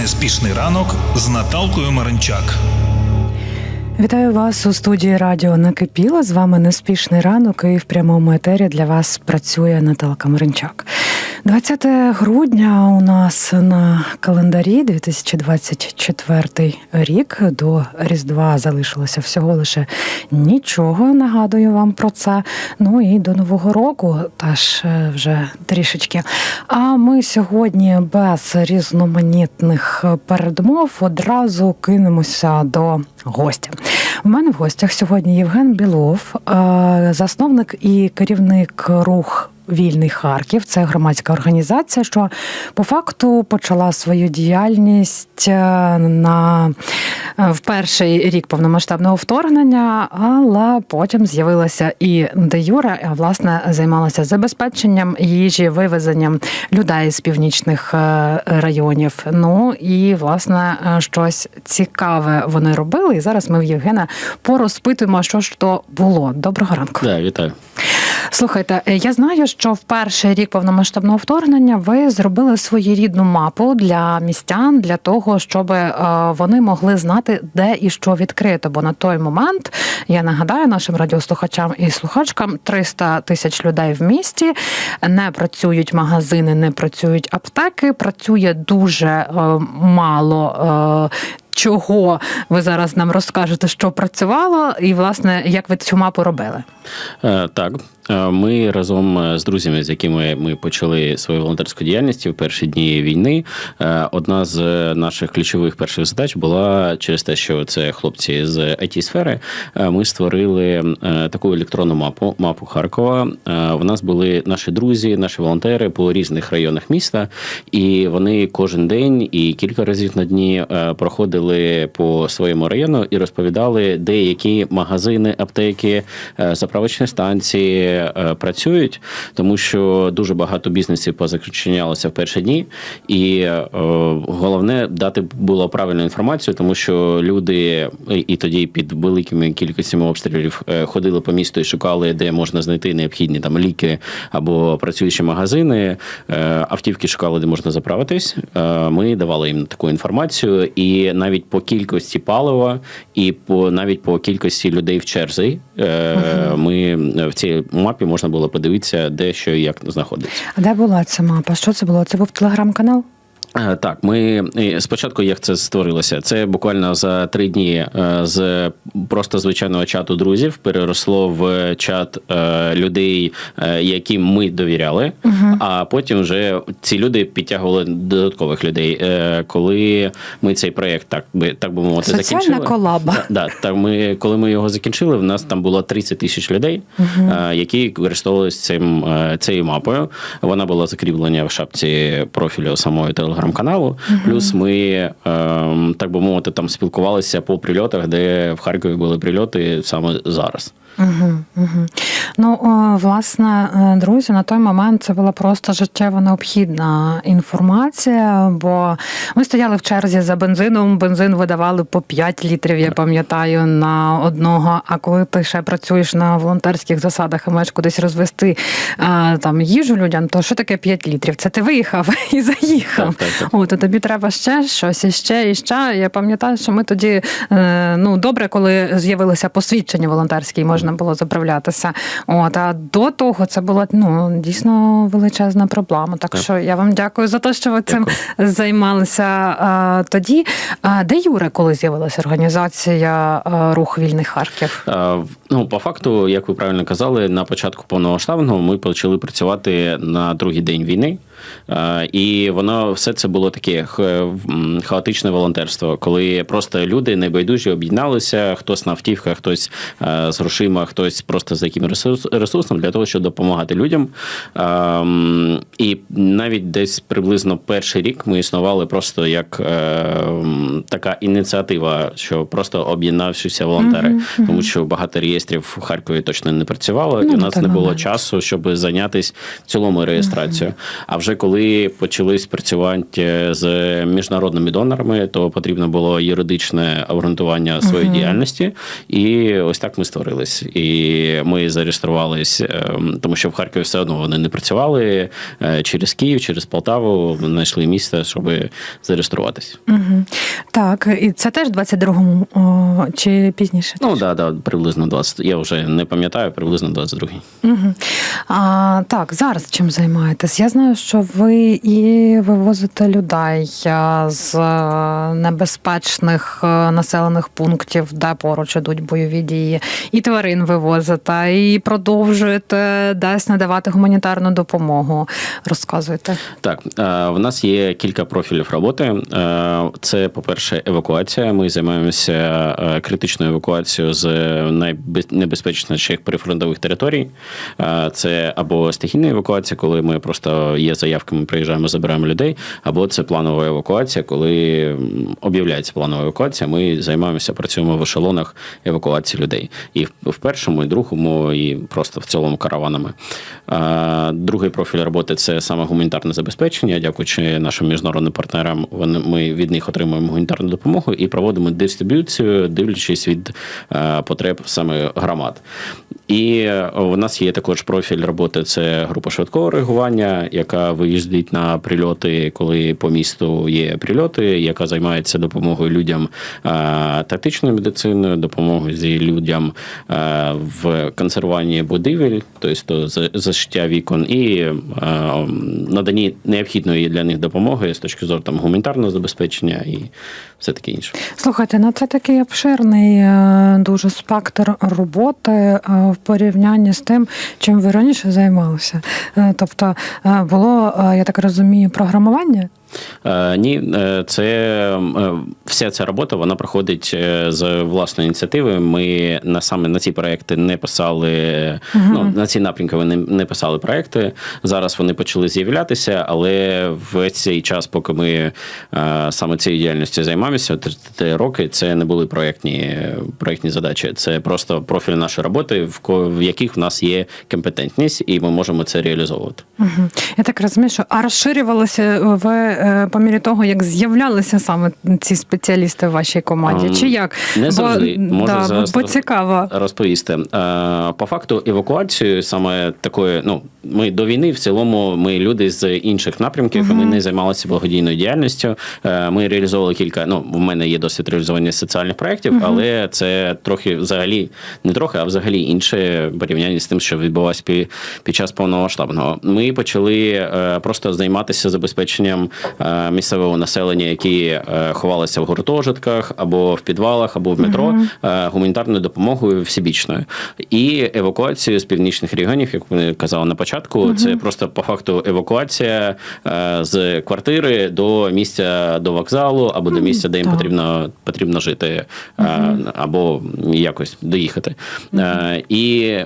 Неспішний ранок з Наталкою Маринчак. Вітаю вас у студії Радіо Накипіло. З вами неспішний ранок і в прямому етері для вас працює Наталка Маринчак. 20 грудня у нас на календарі 2024 рік. До Різдва залишилося всього лише нічого. Нагадую вам про це. Ну і до Нового року теж е, вже трішечки. А ми сьогодні без різноманітних передмов одразу кинемося до гостя. У мене в гостях сьогодні Євген Білов, е, засновник і керівник рух. Вільний Харків це громадська організація, що по факту почала свою діяльність е, на е, в перший рік повномасштабного вторгнення, але потім з'явилася і де Юре, а власне займалася забезпеченням їжі, вивезенням людей з північних е, районів. Ну і власне щось цікаве вони робили. І зараз ми в Євгена порозпитуємо, що ж то було. Доброго ранку. Да, вітаю. Слухайте, е, я знаю, що в перший рік повномасштабного вторгнення ви зробили своєрідну мапу для містян для того, щоб е, вони могли знати, де і що відкрито. Бо на той момент я нагадаю нашим радіослухачам і слухачкам 300 тисяч людей в місті, не працюють магазини, не працюють аптеки. Працює дуже е, мало. Чого ви зараз нам розкажете, що працювало, і власне як ви цю мапу робили? Е, Так, Е, ми разом е, з друзями, з якими ми почали свою волонтерську діяльність в перші дні війни. Одна з наших ключових перших задач була через те, що це хлопці з it сфери Ми створили таку електронну мапу, мапу Харкова. В нас були наші друзі, наші волонтери по різних районах міста, і вони кожен день і кілька разів на дні е, проходили по своєму району і розповідали, де які магазини, аптеки, е, заправочні станції е, працюють, тому що дуже багато бізнесів позакриченялося в перші дні, і е, головне дати було правильну інформацію, тому що люди і- тоді під великими кількостями обстрілів ходили по місту і шукали, де можна знайти необхідні там ліки або працюючі магазини. Автівки шукали, де можна заправитись. Ми давали їм таку інформацію, і навіть по кількості палива, і по навіть по кількості людей в черзі. е, Ми в цій мапі можна було подивитися, де що і як знаходиться. А де була ця мапа? Що це було? Це був телеграм-канал? Е, Так, ми спочатку як це створилося? Це буквально за три дні е, з просто звичайного чату друзів переросло в чат е, людей, яким ми довіряли. А потім вже ці люди підтягували додаткових людей. Коли ми цей проєкт, так би так би мовити, Соціальна закінчили. колаба. Да, да, так ми, коли ми його закінчили, в нас там було 30 тисяч людей, е, які користувалися цим цією мапою. Вона була закріплена в шапці профілю самого телеграм-каналу. Плюс ми, е, так би мовити, там спілкувалися по прильотах, де в Харкові були прильоти саме зараз. Угу, угу. Ну, власне, е, друзі, на той момент це була просто життєво необхідна інформація, бо ми стояли в черзі за бензином. Бензин видавали по 5 літрів, я пам'ятаю, на одного. А коли ти ще працюєш на волонтерських засадах і маєш кудись розвести е, там їжу людям, то що таке 5 літрів? Це ти виїхав і заїхав. Так, так. О, то тобі треба ще щось, і ще, і ще. Я пам'ятаю, що ми тоді е, ну добре, коли з'явилося посвідчення волонтерське, і можна було заправлятися. От а до того це була ну дійсно величезна проблема. Так, Так. що я вам дякую за те, що ви цим Дякую. займалися а, тоді. А, де Юре, коли з'явилася організація а, Рух Вільний Харків? Е, Ну, по факту, як ви правильно казали, на початку повномасштабного ми почали працювати на другий день війни. Е, І воно все це було таке хаотичне волонтерство, коли просто люди небайдужі об'єдналися, хтось на автівках, хтось е, з грошима, хтось просто з яким ресурсом для того, щоб допомагати людям. Ем, І навіть десь приблизно перший рік ми існували просто як е, така ініціатива, що просто об'єднавшися волонтери, тому що багато реєстрів в Харкові точно не працювало, і Ну, у нас не було часу, щоб зайнятися в цілому реєстрацією. А вже вже коли почали спрацювати з міжнародними донорами, то потрібно було юридичне обґрунтування своєї діяльності. І ось так ми створились. І ми зареєструвались, е, тому що в Харкові все одно вони не працювали е, через Київ, через Полтаву, знайшли місце, щоб зареєструватись. Угу. Так, і це теж в 22-му о, чи пізніше? Ну да, да, приблизно 20. Я вже не пам'ятаю, приблизно 22-й. Угу. А, так, зараз чим займаєтесь? Я знаю, що ви і вивозите людей з е, небезпечних е, населених пунктів, де поруч ідуть бойові дії, і тварин вивозите, і продовжуєте десь надавати гуманітарну допомогу. Розказуйте. Так, е, в нас є кілька профілів роботи. Е, Це, по-перше, евакуація. Ми займаємося е, критичною евакуацією з найнебезпечніших прифронтових територій. Е, Це або стихійна евакуація, коли ми просто є заявки, ми приїжджаємо, забираємо людей, або це планова евакуація, коли об'являється планова евакуація. Ми займаємося, працюємо в ешелонах евакуації людей. І в- в першому, і другому, і просто в цілому караванами. Другий профіль роботи це саме гуманітарне забезпечення. Дякуючи нашим міжнародним партнерам, ми від них отримуємо гуманітарну допомогу і проводимо дистриб'юцію, дивлячись від е, потреб саме громад. І е, у нас є також профіль роботи. Це група швидкого реагування, яка виїздить на прильоти, коли по місту є прильоти, яка займається допомогою людям е, тактичною медициною, допомогою людям е, в консервуванні будівель, тобто за- защиття вікон, і е, наданні необхідної для них допомоги з точки зору там гуманітарного забезпечення і все таке інше. Слухайте, ну це такий обширний дуже спектр роботи в порівнянні з тим, чим ви раніше займалися. Тобто було, я так розумію, програмування. Е, Ні, е, це е, вся ця робота вона проходить з власної ініціативи. Ми на саме на ці проекти не писали. Ну на ці напрямки вони не писали проекти. Зараз вони почали з'являтися, але в цей час, поки ми саме цією діяльністю займаємося, три- роки це не були проектні, проектні задачі. Це просто профіль нашої роботи, в в яких в нас є компетентність, і ми можемо це реалізовувати. Угу. Я так розумію, що а розширювалося е, по мірі того, як з'являлися саме ці спеціалісти в вашій команді, чи як? не завжди. Бо, Можу да, зараз бо цікаво. розповісти. Е, По факту евакуацію саме такої, ну ми до війни в цілому ми люди з інших напрямків. Ми не займалися благодійною діяльністю. Е, Ми реалізовували кілька. Ну, в мене є досвід реалізування соціальних проєктів, але це трохи взагалі не трохи, а взагалі інше порівняння з тим, що відбувалося пі- під час повномасштабного. Ми почали е, просто займатися забезпеченням е, місцевого населення, які е, ховалися в гуртожитках або в підвалах, або в метро е, гуманітарною допомогою всебічною. І евакуацію з північних регіонів, як ви казали на початку, це просто по факту евакуація е, з квартири до місця до вокзалу або до місця, де їм потрібно потрібно жити, е, або якось доїхати. Е, І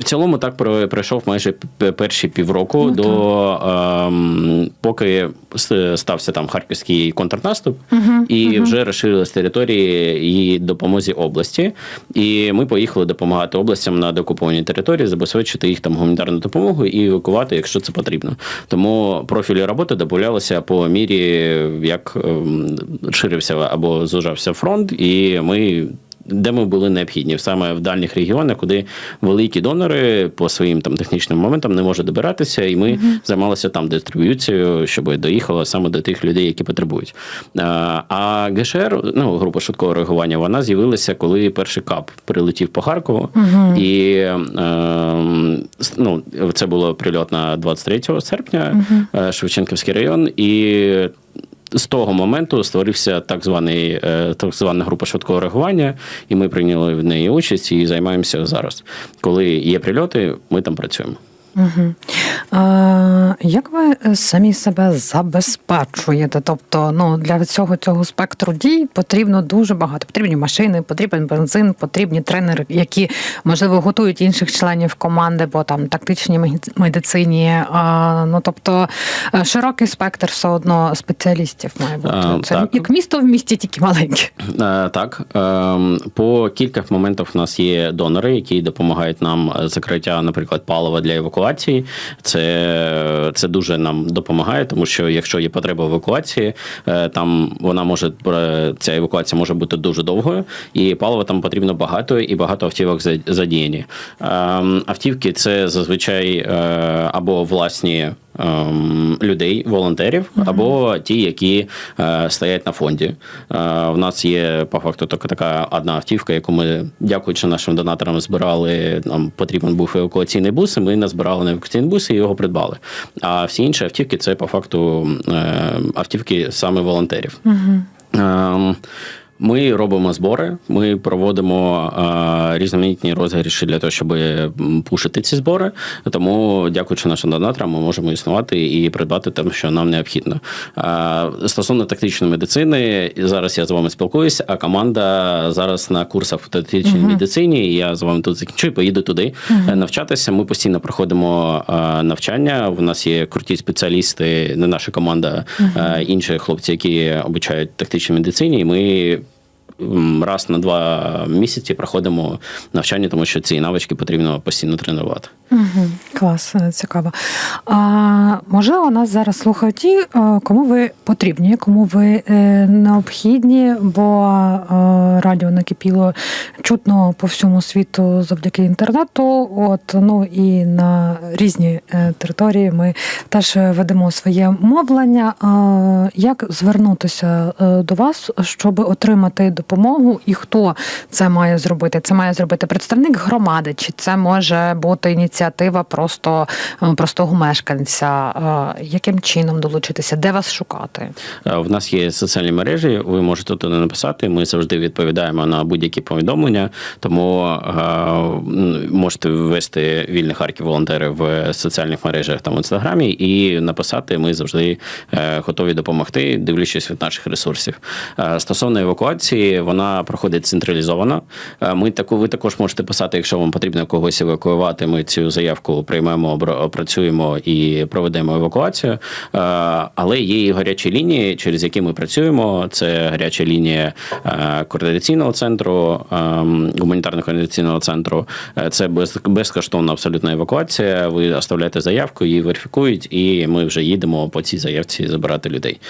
в цілому так пройшов майже перші півроку Ну, до ем, поки стався там харківський контрнаступ, і вже розширились території і допомозі області. І ми поїхали допомагати областям на докупованій території, забезпечити їх там гуманітарну допомогу і евакувати, якщо це потрібно. Тому профілі роботи додавалися по мірі, як ем, ширився або зужався фронт, і ми де ми були необхідні, саме в дальніх регіонах, куди великі донори по своїм там технічним моментам не можуть добиратися, і ми займалися там дистриб'юцією, щоб доїхало саме до тих людей, які потребують. А, А ГШР, ну група швидкого реагування, вона з'явилася, коли перший кап прилетів по Харкову, і е, с- ну, це було прильот на 23 серпня, е, Шевченківський район, і з того моменту створився так званий е, так звана група швидкого реагування, і ми прийняли в неї участь і займаємося зараз. Коли є прильоти, ми там працюємо. Угу. А, як ви самі себе забезпечуєте? Тобто, ну для цього цього спектру дій потрібно дуже багато. Потрібні машини, потрібен бензин, потрібні тренери, які можливо готують інших членів команди, бо там тактичній медицині. А, ну тобто е, широкий спектр все одно спеціалістів має бути. А, Це так. як місто в місті, тільки маленьке. Е, Так, ем, по кілька моментах в нас є донори, які допомагають нам е, закриття, наприклад, палива для евакуації. Евакуації. Це, це дуже нам допомагає, тому що якщо є потреба евакуації, е, там вона може е, ця евакуація може бути дуже довгою, і палива там потрібно багато, і багато автівок задіяні. Ем, Автівки це зазвичай е, або власні. Ем, Людей, волонтерів, або ті, які е, стоять на фонді. Е, в нас є по факту така, така одна автівка, яку ми, дякуючи нашим донаторам, збирали. Нам потрібен був евакуаційний бус, і ми назбирали на евакуаційний бус і його придбали. А всі інші автівки це по факту е, автівки саме волонтерів. Ем, Ми робимо збори, ми проводимо е, різноманітні розігріші для того, щоб пушити ці збори. Тому, дякуючи нашим донаторам, ми можемо існувати і придбати те, що нам необхідно. Е, стосовно тактичної медицини, зараз я з вами спілкуюся, а команда зараз на курсах по тактичній медицині. Я з вами тут закінчу і поїду туди е, навчатися. Ми постійно проходимо е, навчання. У нас є круті спеціалісти, не наша команда, е, інші хлопці, які обучають тактичній медицині. І ми раз на два місяці проходимо навчання, тому що ці навички потрібно постійно тренувати. Угу, клас, е, цікаво. А, можливо, нас зараз слухають ті, е, кому ви потрібні, кому ви е, необхідні, бо радіо накипіло чутно по всьому світу завдяки інтернету. От ну і на різні території ми теж ведемо своє мовлення. Як звернутися до вас, щоб отримати допомогу, і хто це має зробити? Це має зробити представник громади, чи це може бути ініціатива просто е, простого мешканця? Е, Яким чином долучитися? Де вас шукати? Е, В нас є соціальні мережі, ви можете туди написати. Ми завжди відповідаємо на будь-які повідомлення, тому можете ввести вільний Харків волонтери в соціальних мережах там в інстаграмі і написати. Ми завжди готові допомогти, дивлячись від наших ресурсів. Стосовно евакуації, вона проходить централізовано. Е, Ми таку ви також можете писати, якщо вам потрібно когось евакуювати. Ми цю заявку приймемо, опрацюємо і проведемо евакуацію. Е, Але є і гарячі лінії, через які ми працюємо. Це гаряча лінія е, координаційного центру, е, гуманітарно координаційного центру. Це безкоштовна абсолютна евакуація. Ви оставляєте заявку, її верифікують, і ми вже їдемо по цій заявці забирати людей.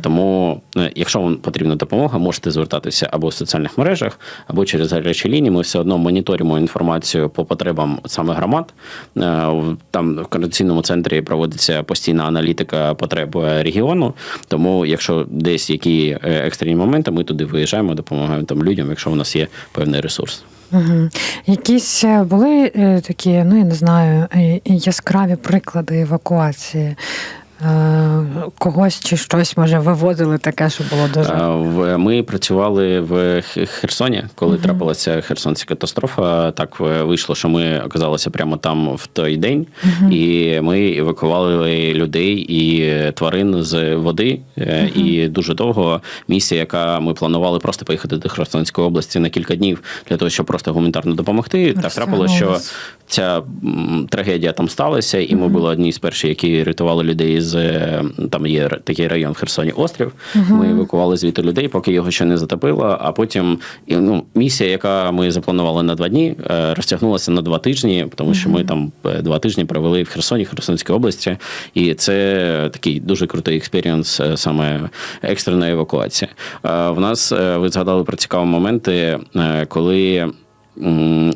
Тому, якщо вам потрібна допомога, можете звертатися або в соціальних мережах, або через гарячі лінії. Ми все одно моніторимо інформацію по потребам саме громад. Е, Там в координаційному центрі проводиться постійна аналітика потреб е, регіону. Тому, якщо десь які е, екстрені моменти, ми туди виїжджаємо, допомагаємо там людям, якщо у нас є певний ресурс. Угу. Якісь були такі, ну я не знаю, яскраві приклади евакуації. Е, Когось чи щось може вивозили таке, що було дуже. Е, Ми працювали в Херсоні, коли трапилася Херсонська катастрофа. Так е, вийшло, що ми оказалися прямо там в той день, і ми евакували людей і тварин з води. Е, І дуже довго місія, яка ми планували просто поїхати до Херсонської області на кілька днів для того, щоб просто гуманітарно допомогти. Так трапилося, що ця трагедія там сталася, і ми були одні з перших, які рятували людей з е, там є такий район в Херсоні острів. Ми евакували звідти людей, поки його ще не затопило. А потім ну, місія, яка ми запланували на два дні, е, розтягнулася на два тижні, тому що ми там е, два тижні провели в Херсоні, Херсонській області, і це такий дуже крутий експірієнс, саме екстрена евакуація. В нас ви згадали про цікаві моменти, коли.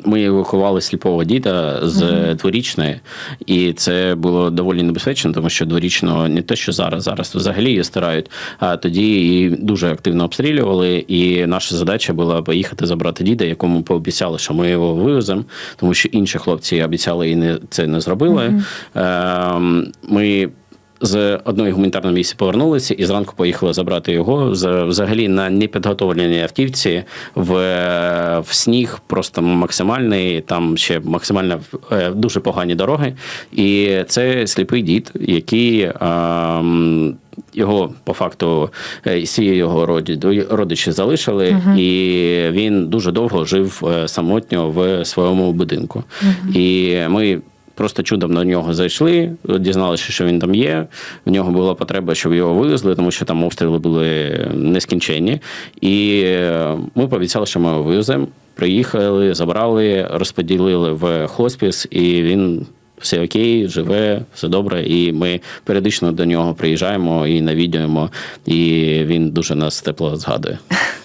Ми евакували сліпого діда з дворічної, і це було доволі небезпечно, тому що дворічного не те, що зараз, зараз взагалі її стирають. А тоді її дуже активно обстрілювали. І наша задача була поїхати забрати діда, якому пообіцяли, що ми його вивеземо, тому що інші хлопці обіцяли і не це не зробили. Ем, Ми з одної гуманітарної місії повернулися і зранку поїхали забрати його взагалі на непідготовленій автівці в, в сніг, просто максимальний. Там ще максимально е, дуже погані дороги. І це сліпий дід, який. ем, його по факту е, всі його роді- родичі залишили, і він дуже довго жив е, самотньо в своєму будинку. І ми Просто чудом на нього зайшли, дізналися, що він там є. В нього була потреба, щоб його вивезли, тому що там обстріли були нескінченні. І е, ми пообіцяли, що ми його вивеземо. Приїхали, забрали, розподілили в хоспіс, і він все окей, живе, все добре. І ми періодично до нього приїжджаємо і навідуємо, і він дуже нас тепло згадує.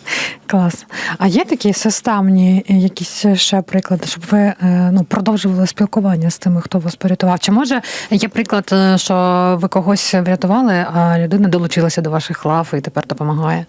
Клас. А є такі системні е, якісь ще приклади, щоб ви е, ну, продовжували спілкування з тими, хто вас порятував? Чи може є приклад, е, що ви когось врятували, а людина долучилася до ваших лав і тепер допомагає?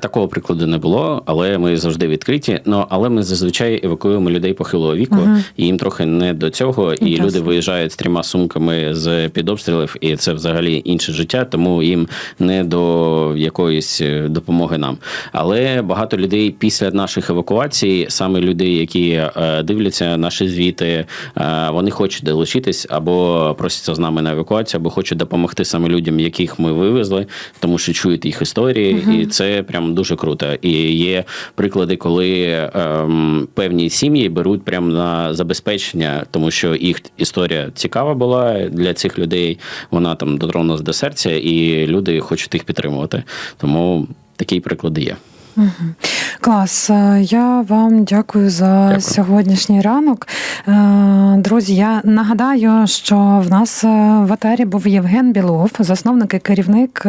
Такого прикладу не було, але ми завжди відкриті. Ну але ми зазвичай евакуюємо людей похилого віку, і їм трохи не до цього. І Ясно. люди виїжджають з трьома сумками з під обстрілів, і це взагалі інше життя, тому їм не до якоїсь допомоги нам. Але багато людей після наших евакуацій, саме людей, які е, дивляться наші звіти, е, вони хочуть долучитись або просяться з нами на евакуацію, або хочуть допомогти саме людям, яких ми вивезли, тому що чують їх історії, і це прям дуже круто. І є приклади, коли ем, певні сім'ї беруть прямо на забезпечення, тому що їх історія цікава була для цих людей. Вона там дотронулась до серця, і люди хочуть їх підтримувати. Тому такі приклади є. Клас. Е, Я вам дякую за Дякую. сьогоднішній ранок. Е, Друзі, я нагадаю, що в нас е, в етері був Євген Білов, засновник і керівник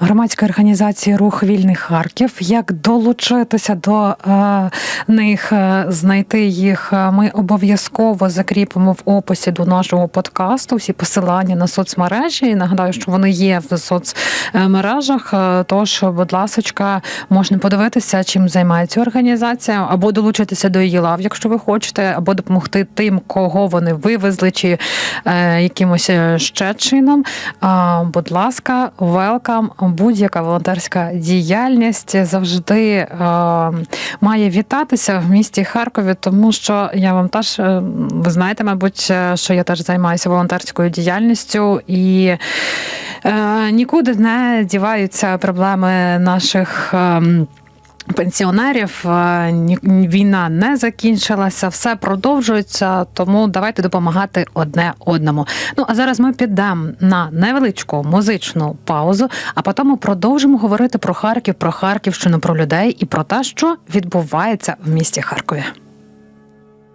громадської організації Рух Вільний Харків. Як долучитися до них, знайти їх, ми обов'язково закріпимо в описі до нашого подкасту. Всі посилання на соцмережі. І нагадаю, що вони є в соцмережах. Тож, будь ласочка, можна подивитися, чим займається організація, або долучитися до її лав, якщо ви хочете, або допомогти тим, кого вони вивезли, чи е, якимось е, ще чином. А, будь ласка, велкам. Будь-яка волонтерська діяльність завжди е, має вітатися в місті Харкові, тому що я вам теж е, ви знаєте, мабуть, е, що я теж займаюся волонтерською діяльністю і. Нікуди не діваються проблеми наших. Пенсіонерів Е, війна не закінчилася, все продовжується, тому давайте допомагати одне одному. Ну а зараз ми підемо на невеличку музичну паузу, а потім продовжимо говорити про Харків, про Харківщину, про людей і про те, що відбувається в місті Харкові.